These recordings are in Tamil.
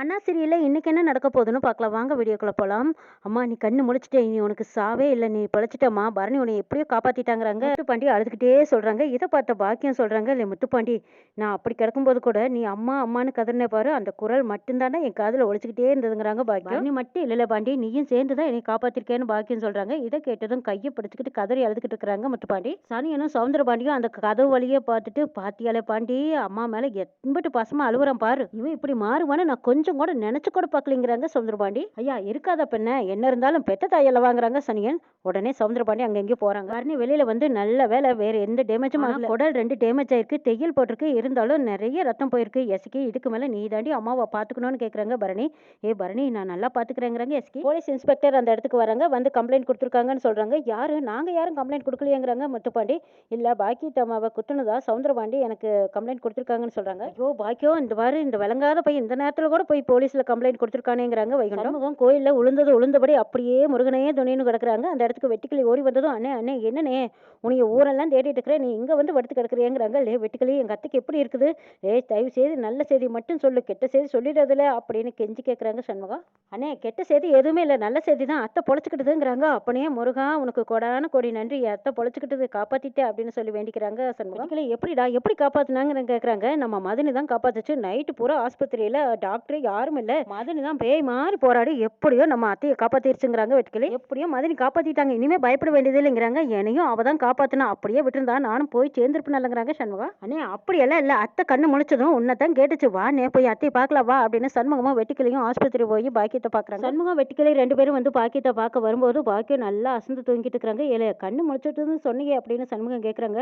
அண்ணா சீரியல்ல இன்னைக்கு என்ன நடக்க போகுதுன்னு பார்க்கலாம். வாங்க வீடியோக்குள்ள போகலாம் அம்மா நீ கண்ணு முழிச்சிட்டே நீ உனக்கு சாவே இல்லை. நீ பழச்சிட்டம்மா. பரணி உன்னை எப்படியோ காப்பாற்றிட்டாங்கிறாங்க முத்துப்பாண்டி அழுதுகிட்டே சொல்கிறாங்க இதை பார்த்த பாக்கியம் சொல்கிறாங்க இல்லை முத்துப்பாண்டி நான் அப்படி கிடக்கும்போது கூட நீ அம்மா அம்மான்னு கதறின பாரு. அந்த குரல் மட்டும்தானே என் காதில் ஒழிச்சிக்கிட்டே இருந்ததுங்கிறாங்க பாக்கியம். நீ மட்டும் இல்லை பாண்டி. நீயும் சேர்ந்து தான் என்னை காப்பாற்றிருக்கேன்னு பாக்கியம் சொல்கிறாங்க இதை கேட்டதும் கையை பிடிச்சிக்கிட்டு கதறி அழுதுகிட்டு இருக்கிறாங்க முத்துப்பாண்டி. சனியனும் சவுந்தர பாண்டியும் அந்த கதவு வழியே பார்த்துட்டு பாத்தியாலே பாண்டி அம்மா மேலே எண்பட்டு பசமாக அழுகுறான் பாரு. இவன் இப்படி மாறுவான்னு நான் கொஞ்சம் கூட நினைச்சு கூட பார்க்கலிங்கிறாங்க சவுந்தரபாண்டி. ஐயா இருக்காத பெண்ண? என்ன இருந்தாலும் பெத்த தாயில வாங்குறாங்க சனியன். உடனே சவுந்தரபாண்டி அங்க எங்கேயும் போறாங்க. அருணி வெளியில வந்து நல்ல வேலை வேற எந்த டேமேஜும் ஆகல. குடல் ரெண்டு டேமேஜ் ஆயிருக்கு. தையல் போட்டிருக்கு. இருந்தாலும் நிறைய ரத்தம் போயிருக்கு. எஸ்கி இதுக்கு மேல நீ தாண்டி அம்மாவை பாத்துக்கணும்னு கேக்குறாங்க பரணி. ஏ பரணி நான் நல்லா பாத்துக்கிறேங்கிறாங்க எஸ்கி. போலீஸ் இன்ஸ்பெக்டர் அந்த இடத்துக்கு வராங்க. வந்து கம்ப்ளைண்ட் கொடுத்துருக்காங்கன்னு சொல்றாங்க. யாரு? நாங்க யாரும் கம்ப்ளைண்ட் கொடுக்கலையேங்கிறாங்க முத்துப்பாண்டி. இல்ல பாக்கி தம்மாவை குத்துனதா சவுந்தரபாண்டி எனக்கு கம்ப்ளைண்ட் கொடுத்துருக்காங்கன்னு சொல்றாங்க. ஐயோ பாக்கியம் இந்த மாதிரி இந்த விளங்காத பையன். இந்த நேரத்துல கூட போய் போலீஸ்ல கம்ப்ளைண்ட் கொடுத்துருக்கானேங்கிறாங்க வைகுண்டம். கோயில்ல உளுந்தது உளுந்தபடி அப்படியே முருகனே துணைன்னு கிடக்குறாங்க. அந்த இடத்துக்கு வெட்டிக்கிளி ஓடி வந்ததும் அண்ணே அண்ணே என்னண்ணே? உனைய ஊரெல்லாம் தேடிட்டு இருக்கிற நீ இங்க வந்து படுத்து கிடக்குறியேங்கிறாங்க. லே வெட்டிக்கிளி எங்க அத்தைக்கு எப்படி இருக்குது? ஏய் தயவு செய்து நல்ல செய்தி மட்டும் சொல்லு. கெட்ட செய்தி சொல்லிடுறதுல அப்படின்னு கெஞ்சி கேட்குறாங்க சண்முகம். அண்ணே கெட்ட செய்தி எதுவுமே இல்லை. நல்ல செய்தி தான் அத்தை பொழைச்சிக்கிட்டுதுங்கிறாங்க. அப்பனே முருகா உனக்கு கொடான கொடி நன்றி. அத்தை பொழைச்சிக்கிட்டது காப்பாத்திட்டே அப்படின்னு சொல்லி வேண்டிக்கிறாங்க சண்முகம். வெட்டிக்கிளி எப்படிடா? எப்படி காப்பாத்துனாங்கன்னு கேட்குறாங்க நம்ம மதனி தான் காப்பாத்துச்சு. நைட்டு பூரா ஆஸ்பத்திரியில டாக்டர் யாரும் இல்ல. மதனி தான் பேய் மாறி போராடி எப்படியோ நம்ம அத்தையை காப்பாத்திருச்சுங்கிறாங்க வெட்டுக்கலி எப்படியோ மதனி காப்பாத்திட்டாங்க. இனிமே பயப்பட வேண்டியது இல்லைங்கிறாங்க. என்னையும் அவ தான் காப்பாத்தினா அப்படியே விட்டுருந்தா நானும் போய் சேர்ந்துருப்பேன்லங்கிறாங்க சண்முகா அண்ணே அப்படியெல்லாம் இல்ல. அத்தை கண்ணு முழிச்சதும் உன்னை தான் கேட்டுச்சு. வா நே போய் அத்தையை பார்க்கலாம். வா அப்படின்னு சண்முகமும் வெட்டிக்கிளையும் ஆஸ்பத்திரி போய் பாக்கியத்தை பாக்குறாங்க சண்முகம் வெட்டிக்கிளை ரெண்டு பேரும் வந்து பாக்கியத்தை பார்க்க வரும்போது பாக்கியம் நல்லா அசந்து தூங்கிட்டு இருக்கிறாங்க. ஏலே கண்ணு முழிச்சிட்டு சொன்னீங்க அப்படின்னு சண்முகம் கேட்குறாங்க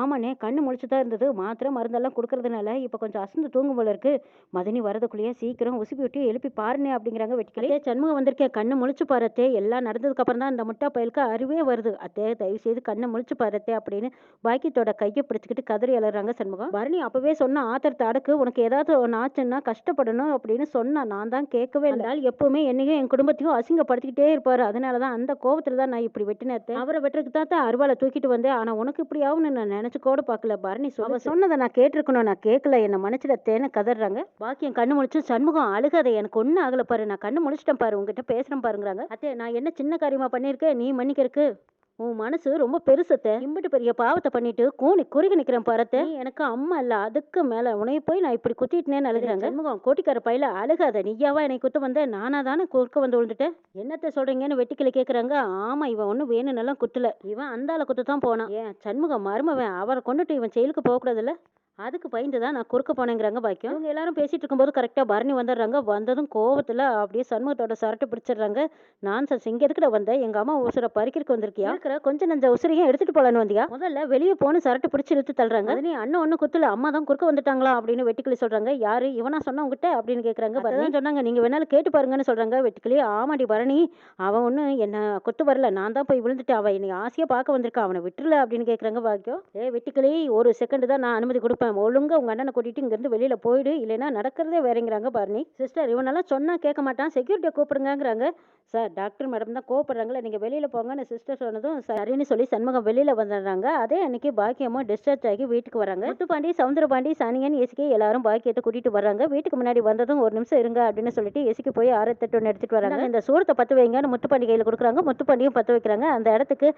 ஆமாண்ணே கண்ணு முழிச்சு தான் இருந்தது. மாத்திரை மருந்தெல்லாம் கொடுக்கறதுனால இப்போ கொஞ்சம் அசந்து தூங்கும் போல இருக்கு. மதனி வரதுக்குள்ளேயே சீக்கிரம் உசுப்பி விட்டு எழுப்பி பாருனே அப்படிங்கிறாங்க வெட்டிக்கிளே. சண்முகம் வந்திருக்கேன் கண்ணு முழிச்சு பாரத்தே எல்லாம் நடந்ததுக்கு அப்புறம் தான் இந்த முட்டா பயலுக்கு அறிவே வருது. அத்தே தயவு செய்து கண்ணை முழிச்சு பாரத்தே அப்படின்னு பாக்கியத்தோட கையை பிடிச்சிக்கிட்டு கதறி அலறாங்க சண்முகம். பரணி அப்பவே சொன்ன ஆத்திரத்தை அடக்கு உனக்கு ஏதாவது ஒன்று ஆச்சுன்னா கஷ்டப்படணும் அப்படின்னு சொன்னா நான் தான் கேட்கவே இல்லை. ஆள் எப்பவுமே என்னையும் என் குடும்பத்தையும் அசிங்கப்படுத்திக்கிட்டே இருப்பாரு. அதனால தான் அந்த கோவத்துல தான் நான் இப்படி வெட்டினேன் அவரை வெட்டுறதுக்கு தான் தான் அருவாளை தூக்கிட்டு வந்தேன். ஆனா உனக்கு இப்படி ஆகும்னு நான் நினைச்சு கூட பார்க்கல பரணி சொல்ல சொன்னதை நான் கேட்டிருக்கணும். நான் கேட்கல. என்ன மன்னிச்சிடத்தேன்னு கதறாங்க. பாக்கியம் கண்ணு முழிச்சு சண்முகம் அழுகாத எனக்கு ஒன்றும் ஆகல பாரு. நான் கண்ணு முழிச்சிட்டேன் பாரு. உங்ககிட்ட பேசுகிறேன் பாருங்கிறாங்க. அத்தே நான் என்ன சின்ன காரியமாக பண்ணியிருக்கேன் நீ மன்னிக்கிறக்கு உன் மனசு ரொம்ப பெருசத்த இம்பிட்டு பெரிய பாவத்தை பண்ணிட்டு கூனி குறுகி நிற்கிறேன் பாரத்த எனக்கு அம்மா இல்லை அதுக்கு மேலே உனைய போய் நான் இப்படி குத்திட்டேன்னு அழுகுறாங்க. சண்முகம் கோட்டிக்கார பையில அழுகாத. நீயாவா என்னை குத்த வந்த? நானா தானே குறுக்க வந்து விழுந்துட்டேன். என்னத்த சொல்றீங்கன்னு வெட்டிக்கிளி கேட்குறாங்க ஆமா இவன் ஒன்றும் வேணும்னெல்லாம் குத்தல. இவன் அந்தால குத்து தான் போனான். ஏன் சண்முகம் மருமவன். அவரை கொண்டுட்டு இவன் செயலுக்கு போகக்கூடாதுல்ல? அதுக்கு பயந்து தான் நான் குறுக்க போனேங்கிறாங்க பாக்கியம். இவங்க எல்லாரும் பேசிட்டு இருக்கும்போது கரெக்டாக பரணி வந்துடுறாங்க. வந்ததும் கோவத்தில் அப்படியே சண்முகத்தோட சரட்டு பிடிச்சிடுறாங்க. நான் சார் இங்க எதுக்குட வந்தேன் எங்க அம்மா உசுரை பறிக்கிறதுக்கு வந்திருக்கியா? இருக்கிற கொஞ்சம் நஞ்ச உசுரையும் எடுத்துட்டு போலான்னு வந்தியா? முதல்ல வெளியே போன்னு சரட்டு பிடிச்சி இழுத்து தள்ளுறாங்க. அது நீ அண்ணன் ஒண்ணு குத்துல அம்மா தான் குறுக்க வந்துட்டாங்களா அப்படின்னு வெட்டிக்கிளி சொல்றாங்க. யாரு? இவனா சொன்னா உங்ககிட்ட அப்படின்னு கேக்குறாங்க பரணி. சொன்னாங்க. நீங்க வேணாலும் கேட்டு பாருங்கன்னு சொல்றாங்க வெட்டிக்கிளி. ஆமாடி பரணி. அவன் ஒண்ணு என்ன கொத்து வரல. நான் தான் போய் விழுந்துட்டு அவன் என்னை ஆசையா பார்க்க வந்திருக்கான். அவனை விட்டுல அப்படின்னு கேக்குறாங்க பாக்கியம். ஏ வெட்டிக்கிளி ஒரு செகண்ட் தான் நான் அனுமதி கொடுப்பேன். ஒழுங்கா உங்க அண்ணனை கூட்டிட்டு இங்க இருந்து வெளியில போயிடு. இல்லைன்னா நடக்கிறதே வேறங்கிறாங்க பரணி சிஸ்டர் இவனெல்லாம் சொன்னா கேட்க மாட்டான். செக்யூரிட்டியை கூப்பிடுங்கிறாங்க சார் டாக்டர் மேடம் தான் கோவப்படுறாங்களே நீங்க வெளியில போங்கன்னு சிஸ்டர் சொன்னதும் சரின்னு சொல்லி சண்முகம் வெளியில வந்துடுறாங்க. அதே அன்னைக்கு பாக்கியமும் டிஸ்சார்ஜ் ஆகி வீட்டுக்கு வராங்க. முத்துப்பாண்டி சவுந்தரபாண்டி சனியன் எசிக்கே எல்லாரும் பாக்கியத்தை கூட்டிட்டு வர்றாங்க வீட்டுக்கு முன்னாடி வந்ததும் ஒரு நிமிஷம் இருங்க அப்படின்னு சொல்லிட்டு எசிக்கு போய் ஆரத்தட்டு ஒன்று எடுத்துட்டு வராங்க. இந்த சூரத்தை பத்து வைங்கன்னு முத்துப்பாண்டி கையில கொடுக்குறாங்க. முத்துப்பாண்டியும் பத்து வைக்கிறாங்க. அந்த இடத்துக்கு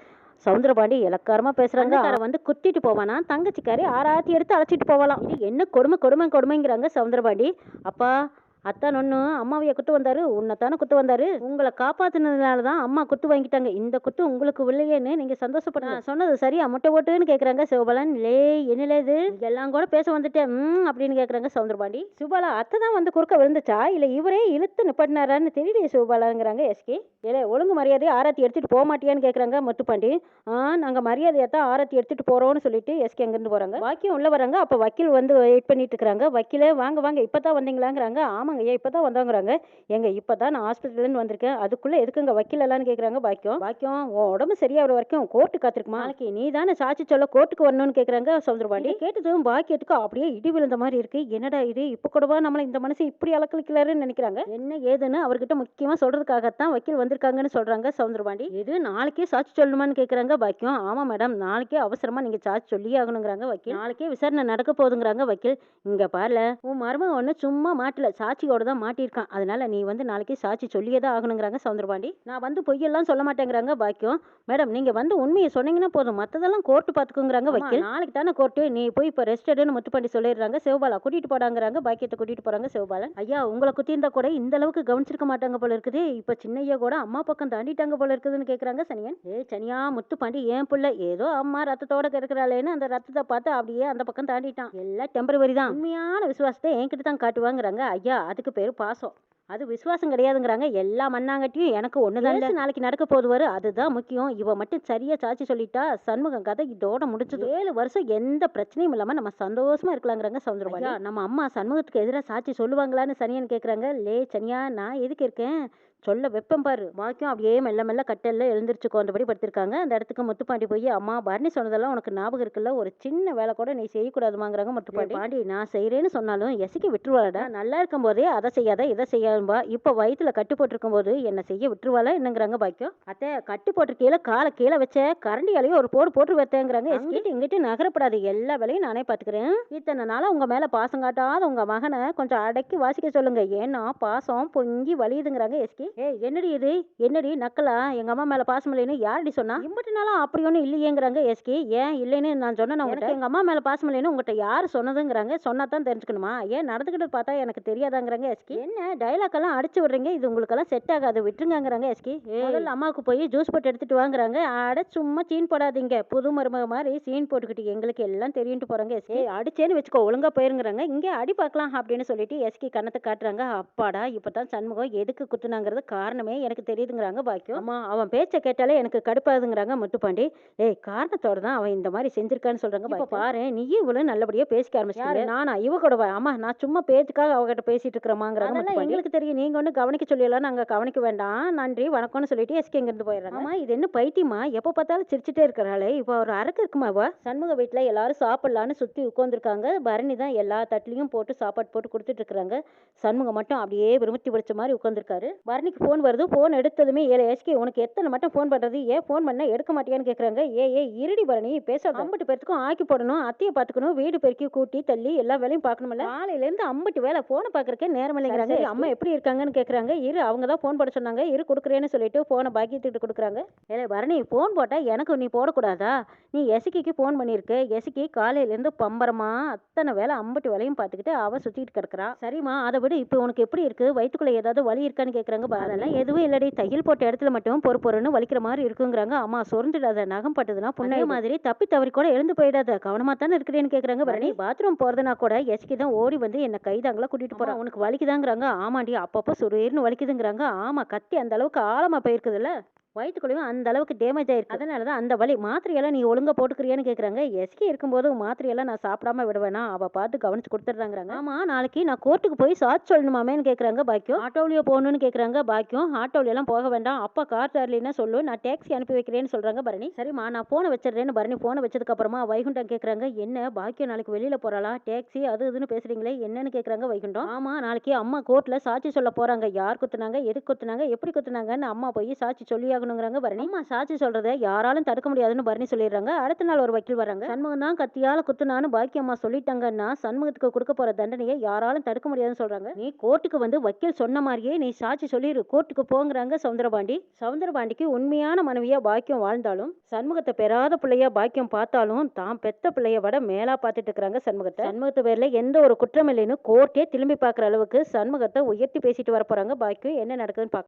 சவுந்தரபாண்டி இலக்காரமா பேசுறாங்க. அவரை வந்து குத்திட்டு போவானா தங்கச்சிக்காரி ஆராத்தி எடுத்து அழைச்சிட்டு போகலாம். இது என்ன கொடுமை கொடுமை கொடுமைங்கிறாங்க சவுந்தரபாண்டி. அப்பா அத்தான் ஒன்று அம்மாவைய குத்து வந்தார் உன்னைத்தானே குத்து வந்தார். உங்களை காப்பாற்றினதுனால தான் அம்மா குத்து வாங்கிட்டாங்க. இந்த குத்து உங்களுக்கு இல்லையேன்னு நீங்கள் சந்தோஷப்படுங்க சொன்னது சரியா? முட்டை ஓட்டுன்னு கேட்குறாங்க சிவபாலன். லே என்னலே இது எல்லாம் கூட பேச வந்துட்டேன் ம் அப்படின்னு கேட்குறாங்க சவுந்தரபாண்டி. சிவபாலா அத்தை தான் வந்து குறுக்க விழுந்துச்சா? இல்லை இவரே இழுத்து நிப்பாட்டினாரான்னு தெரியலையே சிவபாலாங்கிறாங்க எஸ்கே. இல்லை ஒழுங்கு மரியாதையை ஆராத்தி எடுத்துகிட்டு போக மாட்டியான்னு கேட்குறாங்க முத்துப்பாண்டி. ஆ நாங்கள் மரியாதையை தான் ஆராத்தி எடுத்துகிட்டு போகிறோம்னு சொல்லிட்டு எஸ்கே அங்கேருந்து போகிறாங்க வாக்கியம் உள்ளே வராங்க. அப்போ வக்கீல் வந்து வெயிட் பண்ணிட்டு இருக்கிறாங்க. வக்கீலே வாங்க வாங்க இப்போ தான் வந்தீங்களாங்கிறாங்க. ஆமாங்க ஐயா இப்பதான் வந்தாங்கிறாங்க. எங்க இப்பதான் நான் ஹாஸ்பிட்டல்லேருந்து வந்திருக்கேன். அதுக்குள்ள எதுக்குங்க வக்கீல் எல்லாம்னு கேக்குறாங்க? பாக்கியம். பாக்கியம். உன் உடம்பு சரியாகிற வரைக்கும் கோர்ட்டு காத்திருக்குமா? நாளைக்கு நீ தானே சாட்சி சொல்ல கோர்ட்டுக்கு வரணும்னு கேக்குறாங்க சவுந்தரபாண்டி கேட்டதும் பாக்கியத்துக்கு அப்படியே இடி விழுந்த மாதிரி இருக்கு. என்னடா இது? இப்ப கூடவா நம்மள இந்த மனசு இப்படி அலக்கலிக்கலாருன்னு நினைக்கிறாங்க. என்ன ஏதுன்னு அவர்கிட்ட முக்கியமா சொல்றதுக்காகத்தான் வக்கீல் வந்திருக்காங்கன்னு சொல்றாங்க சவுந்தரபாண்டி இது நாளைக்கே சாட்சி சொல்லணுமான்னு கேக்குறாங்க பாக்கியம். ஆமா மேடம். நாளைக்கே அவசரமா நீங்க சாட்சி சொல்லியே ஆகணுங்கிறாங்க வக்கீல். நாளைக்கே விசாரணை நடக்க போகுதுங்கிறாங்க வக்கீல். இங்க பாருல. உன் மருமக ஒண்ணு சும்மா மாட்டல. சாட்சி சாட்சியோட தான் மாட்டியிருக்கான். அதனால நீ வந்து நாளைக்கு சாட்சி சொல்லியே தான் ஆகணுங்கிறாங்க சவுந்தரபாண்டி. நான் வந்து பொய்யெல்லாம் சொல்ல மாட்டேங்கிறாங்க பாக்கியம். மேடம் நீங்க வந்து உண்மையை சொன்னீங்கன்னா போதும். மத்ததெல்லாம் கோர்ட்டு பாத்துக்குங்கிறாங்க வக்கீல். நாளைக்கு தானே கோர்ட்டு நீ போய் இப்போ ரெஸ்ட் எடுன்னு முத்துப்பாண்டி சொல்லிடுறாங்க. சிவபாலா கூட்டிட்டு போடாங்கிறாங்க. பாக்கியத்தை கூட்டிட்டு போறாங்க சிவபாலன் ஐயா உங்களை குத்தியிருந்தா கூட இந்த அளவுக்கு கவனிச்சிருக்க மாட்டாங்க போல இருக்குது. இப்ப சின்னையா கூட அம்மா பக்கம் தாண்டிட்டாங்க போல இருக்குதுன்னு கேக்குறாங்க சனியன். ஏ சனியா முத்துப்பாண்டி ஏன் புள்ள? ஏதோ அம்மா ரத்தத்தோட கிடக்குறாளேன்னு அந்த ரத்தத்தை பார்த்து அப்படியே அந்த பக்கம் தாண்டிட்டான். எல்லாம் டெம்பரவரி தான். உண்மையான விசுவாசத்தை என்கிட்ட தான் காட்டுவாங்கிறாங்க. ஐயா அதுக்கு பேரு பாசம். அது விசுவாசம் கிடையாதுங்கிறாங்க. எல்லா மண்ணாங்கட்டியும் எனக்கு ஒண்ணுதான் நாளைக்கு நடக்க போது வரும் அதுதான் முக்கியம். இவ மட்டும் சரியா சாட்சி சொல்லிட்டா சண்முகம் கதை இதோட முடிச்சது ஏழு வருஷம் எந்த பிரச்சனையும் இல்லாம நம்ம சந்தோஷமா இருக்கலாங்கிறாங்க சவுந்தரபாணி நம்ம அம்மா சண்முகத்துக்கு எதிராக சாட்சி சொல்லுவாங்களான்னு சனியன் கேக்குறாங்க. லே சனியா நான் எதுக்கு இருக்கேன்? சொல்ல வெப்பம் பாரு. வாக்கியம் அப்படியே மெல்ல மெல்ல கட்டல்ல எழுந்திரிச்சு கொண்டபடி படுத்திருக்காங்க. அந்த இடத்துக்கு முத்துப்பாண்டி போய் அம்மா பரணி சொன்னதெல்லாம் உனக்கு ஞாபகம் இருக்குல்ல? ஒரு சின்ன வேலை கூட நீ செய்யக்கூடாதுமாங்கிறாங்க முத்துப்பாண்டி. பாண்டி நான் செய்யறேன்னு சொன்னாலும் எசிக்க விட்டுருவாளடா. நல்லா இருக்கும் போதே அதை செய்யாத இதை செய்யாதும்பா. இப்ப வயித்துல கட்டு போட்டிருக்கும் போது என்ன செய்ய விட்டுருவாளா என்னங்கிறாங்க பாக்கியம். அத்தை கட்டு போட்டிருக்கையில காலை கீழே வச்ச கரண்டியாலையும் ஒரு போடு போட்டு வைத்தேங்கிறாங்க எஸ்கிட்டு இங்கிட்டு நகரப்படாது எல்லா வேலையும் நானே பாத்துக்கிறேன் இத்தனை நாளா உங்க மேல பாசம் காட்டாத உங்க மகனை கொஞ்சம் அடக்கி வாசிக்க சொல்லுங்க. ஏன்னா பாசம் பொங்கி வலியுதுங்கிறாங்க எஸ்கி ஏய் என்னடி இது? என்னடி நக்கலா? எங்க அம்மா மேல பாசம் இல்லைன்னு யாரடி சொன்னா? இம்பட்டு நாளா அப்படி ஒன்றும் இல்லையேங்கிறாங்க எஸ்கி. ஏன் இல்லைன்னு நான் சொன்னேன் உங்கள்கிட்ட எங்க அம்மா மேல பாசம் இல்லைன்னு உங்கள்கிட்ட யார் சொன்னதுங்கிறாங்க சொன்னா தான் தெரிஞ்சுக்கணுமா? ஏன் நடந்துக்கிட்டு பார்த்தா எனக்கு தெரியாதாங்கிறாங்க எஸ்கி. என்ன? டைலாக் எல்லாம் அடிச்சு விடுறீங்க இது உங்களுக்கெல்லாம் செட் ஆகாது விட்டுருங்கிறாங்க எஸ்கி. முதல்ல அம்மாவுக்கு போய் ஜூஸ் போட்டு எடுத்துட்டு வாங்குறாங்க. அட சும்மா சீன் போடாதீங்க. புது மருமக மாதிரி சீன் போட்டுக்கிட்டு எங்களுக்கு எல்லாம் தெரியும்ட்டு போறாங்க எஸ்கி. அடிச்சேன்னு வச்சுக்கோ ஒழுங்கா போயிருங்கிறாங்க. இங்கே அடி பார்க்கலாம் அப்படின்னு சொல்லிட்டு எஸ்கி கண்ணத்தை காட்டுறாங்க. அப்பாடா இப்பதான் சண்முகம் எதுக்கு குத்துனாங்கிறது காரணமே எனக்கு தெரியுதுங்கிறாங்க பாக்கியம். அம்மா அவன் பேச்சை கேட்டாலே எனக்கு கடுப்பாதுங்கிறாங்க முத்துப்பாண்டி ஏய் காரணத்தோட தான் அவன் இந்த மாதிரி செஞ்சிருக்கான்னு சொல்றாங்க இப்போ பாரு நீயும் இவ்வளவு நல்லபடியா பேசிக்க ஆரம்பிச்சாரு நானா? இவ கூட வா- அம்மா நான் சும்மா பேச்சுக்காக அவகிட்ட பேசிட்டு இருக்கிறமாங்கிறாங்க. எங்களுக்கு தெரியும். நீங்க ஒன்றும் கவனிக்க சொல்லலாம் நாங்க கவனிக்க வேண்டாம். நன்றி வணக்கம்னு சொல்லிட்டு எஸ்கே இங்கிருந்து போயிடுறாங்க. ஆமா இது என்ன பைத்தியமா? எப்ப பார்த்தாலும் சிரிச்சுட்டே இருக்கிறாளே. இப்போ ஒரு அரக்கு இருக்குமா அவ சண்முக வீட்டுல எல்லாரும் சாப்பிடலான்னு சுத்தி உட்காந்துருக்காங்க பரணி தான் எல்லா தட்டுலையும் போட்டு சாப்பாடு போட்டு கொடுத்துட்டு இருக்காங்க சண்முகம் மட்டும் அப்படியே விரும்பி பிடிச்ச மாதிரி உட்காந்துருக்காரு பரணிக்கு ஃபோன் வருது. ஃபோன் எடுத்ததுமே ஏழு எஸ்கே உனக்கு எத்தனை மட்டும் ஃபோன் பண்றது? ஏன் ஃபோன் பண்ணா எடுக்க மாட்டியான்னு கேக்குறாங்க. ஏ ஏ இருடி பரணி பேசாத. அம்பட்டு பேர்த்துக்கும் ஆக்கி போடணும் அத்தையை பார்த்துக்கணும் வீடு பெருக்கி கூட்டி தள்ளி எல்லா வேலையும் பார்க்கணும்ல காலையில இருந்து அம்பட்டு வேலை ஃபோனை பார்க்கறக்கே நேரம் இல்லைங்கிறாங்க. அம்மா எப்படி இருக்காங்கன்னு கேக்குறாங்க. இரு அவங்க தான் ஃபோன் போட சொன்னாங்க. இரு கொடுக்குறேன்னு சொல்லிட்டு ஃபோனை பாக்கியத்துக்கிட்டு கொடுக்குறாங்க. ஏலே பரணி ஃபோன் போட்டா எனக்கு நீ போடக்கூடாதா? நீ எசிக்கிக்கு ஃபோன் பண்ணியிருக்க எசிக்கி காலையிலேருந்து பம்பரமா அத்தனை வேலை அம்பட்டு வேலையும் பார்த்துக்கிட்டு அவ சுற்றிக்கிட்டு கிடக்குறா. சரிம்மா அதை விட. இப்போ உனக்கு எப்படி இருக்கு? வயிற்றுக்குள்ள ஏதாவது வலி இருக்கான்னு கேட்குறாங்க அதெல்லாம் எதுவும் இல்லடி. தையல் போட்ட இடத்துல மட்டும் பொறு பொறுன்னு வலிக்கிற மாதிரி இருக்குங்கிறாங்க. அம்மா சொரிஞ்சிடாத நகம் பட்டுதுன்னா புண்ணே மாதிரி தப்பி தவறி கூட எழுந்து போயிடாத. கவனமா தானே இருக்கிறேன்னு கேட்குறாங்க பரணி பாத்ரூம் போறதுனா கூட எசிக்கி தான் ஓடி வந்து என்ன கைதாங்களா கூட்டிட்டு போறான். உனக்கு வலிக்குதாங்கிறாங்க. ஆமாண்டி அப்பப்போ சுரீர்னு வலிக்குதுங்கிறாங்க. ஆமா கத்தி அந்த அளவுக்கு ஆழமா போயிருக்குதுல்ல. வயிற்றுக்குள்ளேயும் அந்த அளவுக்கு டேமேஜ் ஆயிருக்கு. அதனால தான் அந்த வலி மாத்திரையெல்லாம் நீ ஒழுங்கா போட்டுக்கிறியான்னு கேட்குறாங்க எஸ்கே இருக்கும்போது மாத்திரையெல்லாம் நான் சாப்பிடாம விடுவேனா? அவள் பார்த்து கவனிச்சு கொடுத்துட்றாங்கிறாங்க. ஆமா நாளைக்கு நான் கோர்ட்டுக்கு போய் சாட்சி சொல்லணுமாமேன்னு கேட்குறாங்க பாக்கியம். ஆட்டோவிலேயே போகணும்னு கேட்குறாங்க பாக்கியம். ஆட்டோவில போக வேண்டாம். அப்பா கார் தரலன்னா சொல்லு? நான் டாக்ஸி அனுப்பி வைக்கிறேன்னு சொல்றாங்க பரணி. சரிம்மா நான் போனை வச்சிடுறேன்னு பரணி போனை வச்சதுக்கு அப்புறமா வைகுண்டம் கேட்குறாங்க என்ன? பாக்கியம் நாளைக்கு வெளியில போறாளா? டாக்ஸி அது இதுன்னு பேசுறீங்களே என்னன்னு கேட்குறாங்க வைகுண்டம். ஆமா நாளைக்கு அம்மா கோர்ட்ல சாட்சி சொல்ல போறாங்க. யார் குத்துனாங்க? எதுக்கு குத்துனாங்க? எப்படி குத்துனாங்கன்னு அம்மா போய் சாட்சி சொல்லியாக ஆகணுங்கிறாங்க பரணி. அம்மா சாட்சி சொல்றதை யாராலும் தடுக்க முடியாதுன்னு பரணி சொல்லிடுறாங்க. அடுத்த நாள் ஒரு வக்கீல் வராங்க சண்முகம் தான் கத்தியால குத்துனான்னு பாக்கி அம்மா சொல்லிட்டாங்கன்னா சண்முகத்துக்கு கொடுக்க போற தண்டனையை யாராலும் தடுக்க முடியாதுன்னு சொல்றாங்க. நீ கோர்ட்டுக்கு வந்து வக்கீல் சொன்ன மாதிரியே நீ சாட்சி சொல்லிடு கோர்ட்டுக்கு போங்கிறாங்க சவுந்தரபாண்டி. சவுந்தரபாண்டிக்கு உண்மையான மனைவியா பாக்கியம் வாழ்ந்தாலும் சண்முகத்தை பெறாத பிள்ளையா பாக்கியம் பார்த்தாலும் தான் பெத்த பிள்ளைய விட மேலா பார்த்துட்டு இருக்கிறாங்க சண்முகத்தை. சண்முகத்து பேர்ல எந்த ஒரு குற்றம் இல்லைன்னு கோர்ட்டே திரும்பி பார்க்குற அளவுக்கு சண்முகத்தை உயர்த்தி பேசிட்டு வர போறாங்க பாக்கியம். என்ன நடக்குதுன்னு பார்க்க